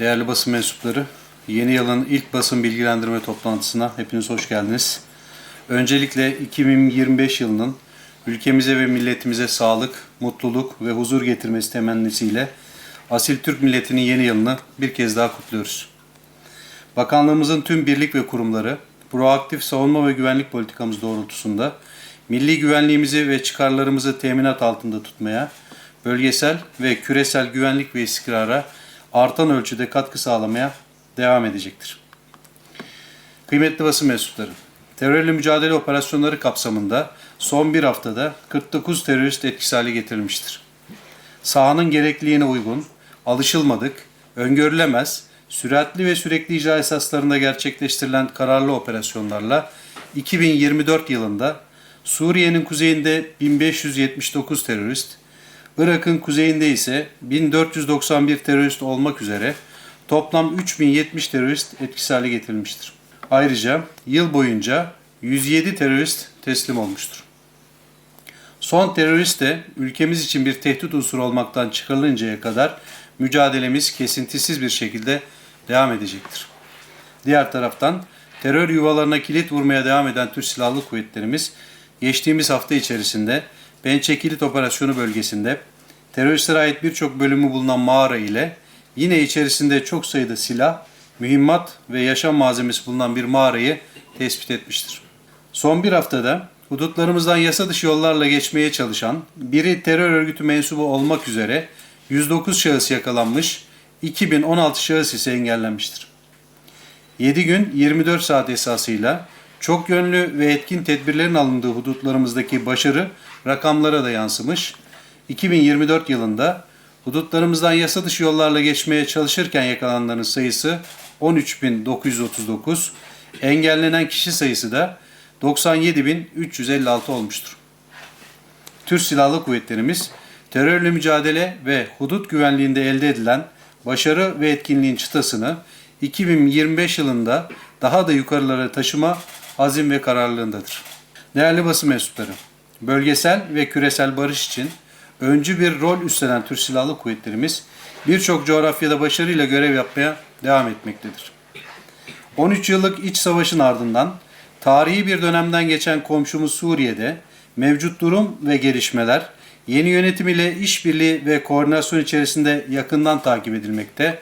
Değerli basın mensupları, yeni yılın ilk basın bilgilendirme toplantısına hepiniz hoş geldiniz. Öncelikle 2025 yılının ülkemize ve milletimize sağlık, mutluluk ve huzur getirmesi temennisiyle asil Türk milletinin yeni yılını bir kez daha kutluyoruz. Bakanlığımızın tüm birlik ve kurumları proaktif savunma ve güvenlik politikamız doğrultusunda milli güvenliğimizi ve çıkarlarımızı teminat altında tutmaya, bölgesel ve küresel güvenlik ve istikrara artan ölçüde katkı sağlamaya devam edecektir. Kıymetli basın mensupları, terörle mücadele operasyonları kapsamında son bir haftada 49 terörist etkisiz hale getirilmiştir. Sahanın gerekliliğine uygun, alışılmadık, öngörülemez, süratli ve sürekli icra esaslarında gerçekleştirilen kararlı operasyonlarla 2024 yılında Suriye'nin kuzeyinde 1579 terörist, Irak'ın kuzeyinde ise 1491 terörist olmak üzere toplam 3070 terörist etkisiz hale getirilmiştir. Ayrıca yıl boyunca 107 terörist teslim olmuştur. Son terörist de ülkemiz için bir tehdit unsuru olmaktan çıkarılıncaya kadar mücadelemiz kesintisiz bir şekilde devam edecektir. Diğer taraftan terör yuvalarına kilit vurmaya devam eden Türk Silahlı Kuvvetlerimiz geçtiğimiz hafta içerisinde Pençe Kilit Operasyonu bölgesinde teröristlere ait birçok bölümü bulunan mağara ile yine içerisinde çok sayıda silah, mühimmat ve yaşam malzemesi bulunan bir mağarayı tespit etmiştir. Son bir haftada hudutlarımızdan yasa dışı yollarla geçmeye çalışan, biri terör örgütü mensubu olmak üzere 109 şahıs yakalanmış, 2016 şahıs ise engellenmiştir. 7 gün 24 saat esasıyla çok yönlü ve etkin tedbirlerin alındığı hudutlarımızdaki başarı rakamlara da yansımış. 2024 yılında hudutlarımızdan yasa dışı yollarla geçmeye çalışırken yakalananların sayısı 13.939, engellenen kişi sayısı da 97.356 olmuştur. Türk Silahlı Kuvvetlerimiz terörle mücadele ve hudut güvenliğinde elde edilen başarı ve etkinliğin çıtasını 2025 yılında daha da yukarılara taşıma azim ve kararlılığındadır. Değerli basın mensupları, bölgesel ve küresel barış için öncü bir rol üstlenen Türk Silahlı Kuvvetlerimiz birçok coğrafyada başarıyla görev yapmaya devam etmektedir. 13 yıllık iç savaşın ardından tarihi bir dönemden geçen komşumuz Suriye'de mevcut durum ve gelişmeler yeni yönetim ile işbirliği ve koordinasyon içerisinde yakından takip edilmekte.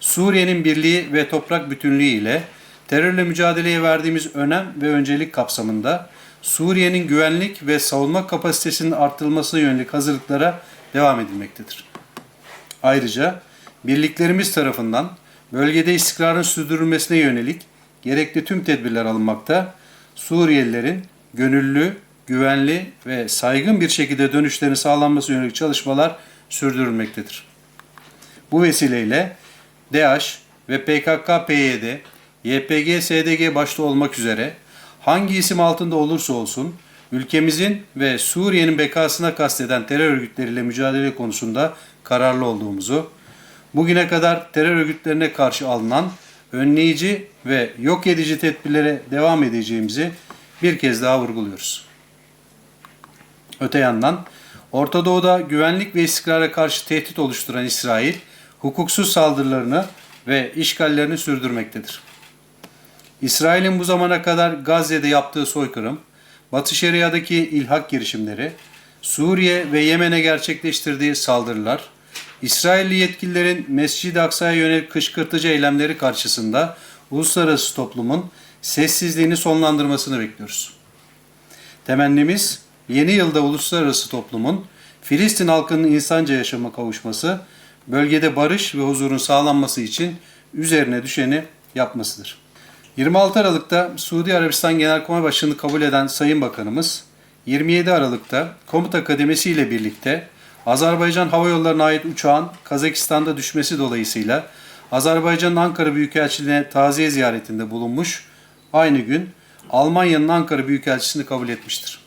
Suriye'nin birliği ve toprak bütünlüğü ile terörle mücadeleye verdiğimiz önem ve öncelik kapsamında Suriye'nin güvenlik ve savunma kapasitesinin artırılmasına yönelik hazırlıklara devam edilmektedir. Ayrıca birliklerimiz tarafından bölgede istikrarın sürdürülmesine yönelik gerekli tüm tedbirler alınmakta. Suriyelilerin gönüllü, güvenli ve saygın bir şekilde dönüşlerini sağlanması yönelik çalışmalar sürdürülmektedir. Bu vesileyle DAEŞ ve PKK-PYD, YPG, SDG başta olmak üzere hangi isim altında olursa olsun ülkemizin ve Suriye'nin bekasına kasteden terör örgütleriyle mücadele konusunda kararlı olduğumuzu, bugüne kadar terör örgütlerine karşı alınan önleyici ve yok edici tedbirlere devam edeceğimizi bir kez daha vurguluyoruz. Öte yandan Orta Doğu'da güvenlik ve istikrara karşı tehdit oluşturan İsrail, hukuksuz saldırılarını ve işgallerini sürdürmektedir. İsrail'in bu zamana kadar Gazze'de yaptığı soykırım, Batı Şeria'daki ilhak girişimleri, Suriye ve Yemen'e gerçekleştirdiği saldırılar, İsrailli yetkililerin Mescid-i Aksa'ya yönelik kışkırtıcı eylemleri karşısında uluslararası toplumun sessizliğini sonlandırmasını bekliyoruz. Temennimiz yeni yılda uluslararası toplumun Filistin halkının insanca yaşama kavuşması, bölgede barış ve huzurun sağlanması için üzerine düşeni yapmasıdır. 26 Aralık'ta Suudi Arabistan Genelkurmay Başkanı kabul eden Sayın Bakanımız, 27 Aralık'ta komuta kademesi ile birlikte Azerbaycan Hava Yolları'na ait uçağın Kazakistan'da düşmesi dolayısıyla Azerbaycan'ın Ankara Büyükelçiliğine taziye ziyaretinde bulunmuş, aynı gün Almanya'nın Ankara Büyükelçisini kabul etmiştir.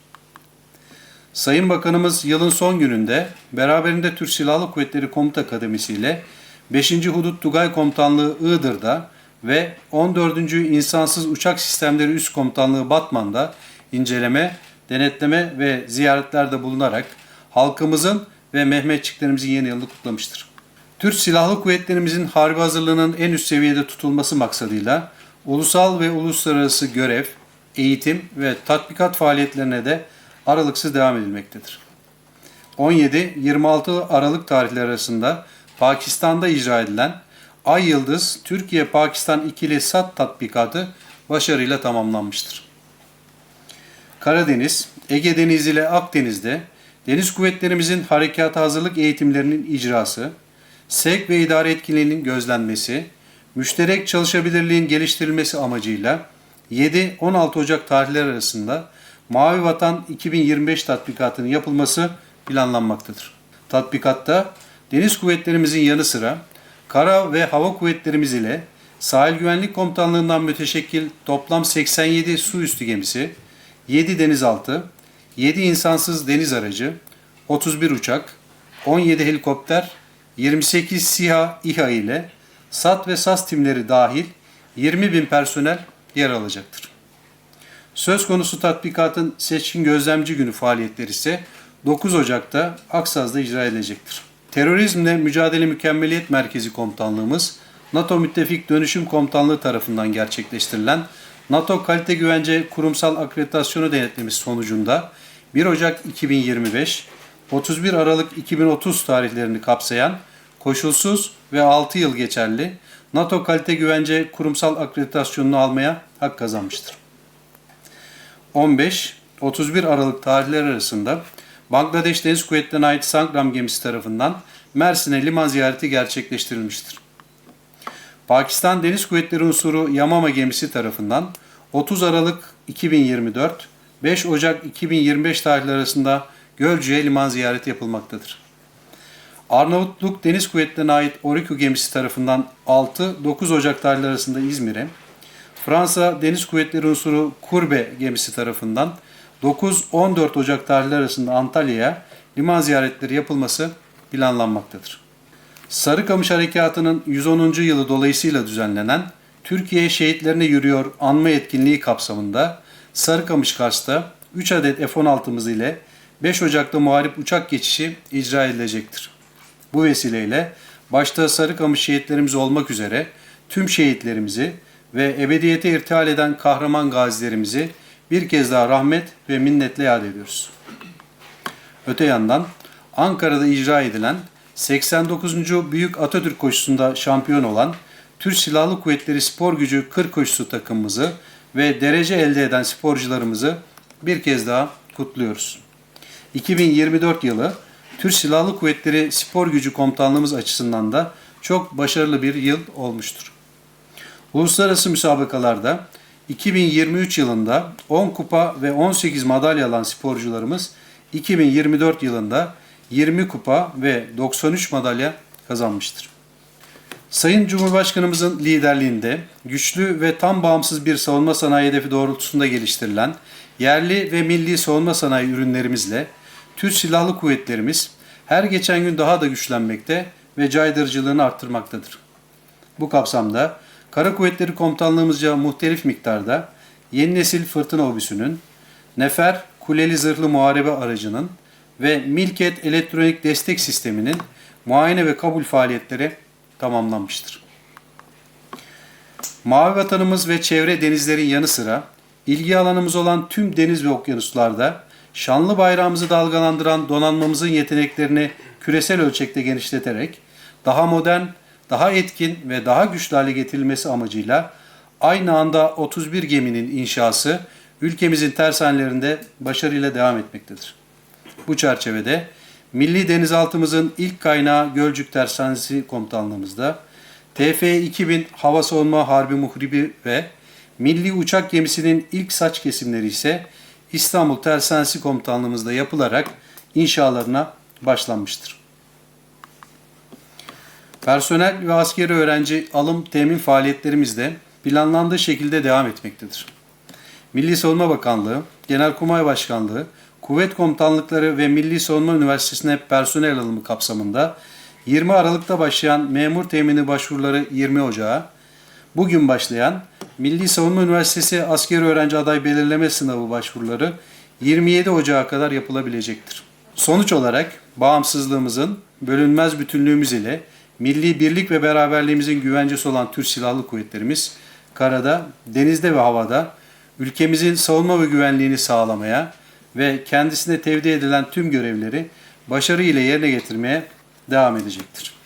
Sayın Bakanımız yılın son gününde beraberinde Türk Silahlı Kuvvetleri Komuta Kademisi ile 5. Hudut Tugay Komutanlığı Iğdır'da ve 14. İnsansız Uçak Sistemleri Üst Komutanlığı Batman'da inceleme, denetleme ve ziyaretlerde bulunarak halkımızın ve Mehmetçiklerimizin yeni yılını kutlamıştır. Türk Silahlı Kuvvetlerimizin harbi hazırlığının en üst seviyede tutulması maksadıyla ulusal ve uluslararası görev, eğitim ve tatbikat faaliyetlerine de aralıksız devam edilmektedir. 17-26 Aralık tarihleri arasında Pakistan'da icra edilen Ay Yıldız Türkiye-Pakistan ikili SAT tatbikatı başarıyla tamamlanmıştır. Karadeniz, Ege Denizi ile Akdeniz'de deniz kuvvetlerimizin harekata hazırlık eğitimlerinin icrası, sevk ve idare etkinliğinin gözlenmesi, müşterek çalışabilirliğin geliştirilmesi amacıyla 7-16 Ocak tarihleri arasında Mavi Vatan 2025 tatbikatının yapılması planlanmaktadır. Tatbikatta deniz kuvvetlerimizin yanı sıra kara ve hava kuvvetlerimiz ile sahil güvenlik komutanlığından müteşekkil toplam 87 su üstü gemisi, 7 denizaltı, 7 insansız deniz aracı, 31 uçak, 17 helikopter, 28 SİHA İHA ile SAT ve SAS timleri dahil 20 bin personel yer alacaktır. Söz konusu tatbikatın seçkin gözlemci günü faaliyetleri ise 9 Ocak'ta Aksaz'da icra edilecektir. Terörizmle Mücadele Mükemmeliyet Merkezi Komutanlığımız, NATO Müttefik Dönüşüm Komutanlığı tarafından gerçekleştirilen NATO Kalite Güvence Kurumsal Akreditasyonu denetlemesi sonucunda 1 Ocak 2025, 31 Aralık 2030 tarihlerini kapsayan koşulsuz ve 6 yıl geçerli NATO Kalite Güvence Kurumsal Akreditasyonunu almaya hak kazanmıştır. 15-31 Aralık tarihleri arasında Bangladeş Deniz Kuvvetleri'ne ait Sangram gemisi tarafından Mersin'e liman ziyareti gerçekleştirilmiştir. Pakistan Deniz Kuvvetleri unsuru Yamama gemisi tarafından 30 Aralık 2024 5 Ocak 2025 tarihleri arasında Gölcük'e liman ziyareti yapılmaktadır. Arnavutluk Deniz Kuvvetleri'ne ait Oriku gemisi tarafından 6-9 Ocak tarihleri arasında İzmir'e, Fransa Deniz Kuvvetleri unsuru Kurbe gemisi tarafından 9-14 Ocak tarihleri arasında Antalya'ya liman ziyaretleri yapılması planlanmaktadır. Sarıkamış Harekatı'nın 110. yılı dolayısıyla düzenlenen Türkiye Şehitlerine Yürüyor anma etkinliği kapsamında Sarıkamış Kars'ta 3 adet F-16'mız ile 5 Ocak'ta muharip uçak geçişi icra edilecektir. Bu vesileyle başta Sarıkamış şehitlerimiz olmak üzere tüm şehitlerimizi ve ebediyete irtihal eden kahraman gazilerimizi bir kez daha rahmet ve minnetle yad ediyoruz. Öte yandan Ankara'da icra edilen 89. Büyük Atatürk koşusunda şampiyon olan Türk Silahlı Kuvvetleri Spor Gücü 40 koşusu takımımızı ve derece elde eden sporcularımızı bir kez daha kutluyoruz. 2024 yılı Türk Silahlı Kuvvetleri Spor Gücü Komutanlığımız açısından da çok başarılı bir yıl olmuştur. Uluslararası müsabakalarda 2023 yılında 10 kupa ve 18 madalya alan sporcularımız 2024 yılında 20 kupa ve 93 madalya kazanmıştır. Sayın Cumhurbaşkanımızın liderliğinde güçlü ve tam bağımsız bir savunma sanayi hedefi doğrultusunda geliştirilen yerli ve milli savunma sanayi ürünlerimizle Türk Silahlı Kuvvetlerimiz her geçen gün daha da güçlenmekte ve caydırıcılığını arttırmaktadır. Bu kapsamda Kara Kuvvetleri Komutanlığımızca muhtelif miktarda yeni nesil fırtına obüsünün, Nefer kuleli zırhlı muharebe aracının ve Milket elektronik destek sisteminin muayene ve kabul faaliyetleri tamamlanmıştır. Mavi vatanımız ve çevre denizlerin yanı sıra ilgi alanımız olan tüm deniz ve okyanuslarda şanlı bayrağımızı dalgalandıran donanmamızın yeteneklerini küresel ölçekte genişleterek daha modern, daha etkin ve daha güçlü hale getirilmesi amacıyla aynı anda 31 geminin inşası ülkemizin tersanelerinde başarıyla devam etmektedir. Bu çerçevede Milli Denizaltımızın ilk kaynağı Gölcük Tersanesi Komutanlığımızda, TF-2000 Hava Savunma Harbi Muhribi ve Milli Uçak Gemisi'nin ilk saç kesimleri ise İstanbul Tersanesi Komutanlığımızda yapılarak inşalarına başlanmıştır. Personel ve askeri öğrenci alım temin faaliyetlerimiz de planlandığı şekilde devam etmektedir. Milli Savunma Bakanlığı, Genelkurmay Başkanlığı, Kuvvet Komutanlıkları ve Milli Savunma Üniversitesi'ne personel alımı kapsamında 20 Aralık'ta başlayan memur temini başvuruları 20 Ocağı, bugün başlayan Milli Savunma Üniversitesi askeri öğrenci aday belirleme sınavı başvuruları 27 Ocağı kadar yapılabilecektir. Sonuç olarak bağımsızlığımızın bölünmez bütünlüğümüz ile milli birlik ve beraberliğimizin güvencesi olan Türk Silahlı Kuvvetlerimiz karada, denizde ve havada ülkemizin savunma ve güvenliğini sağlamaya ve kendisine tevdi edilen tüm görevleri başarı ile yerine getirmeye devam edecektir.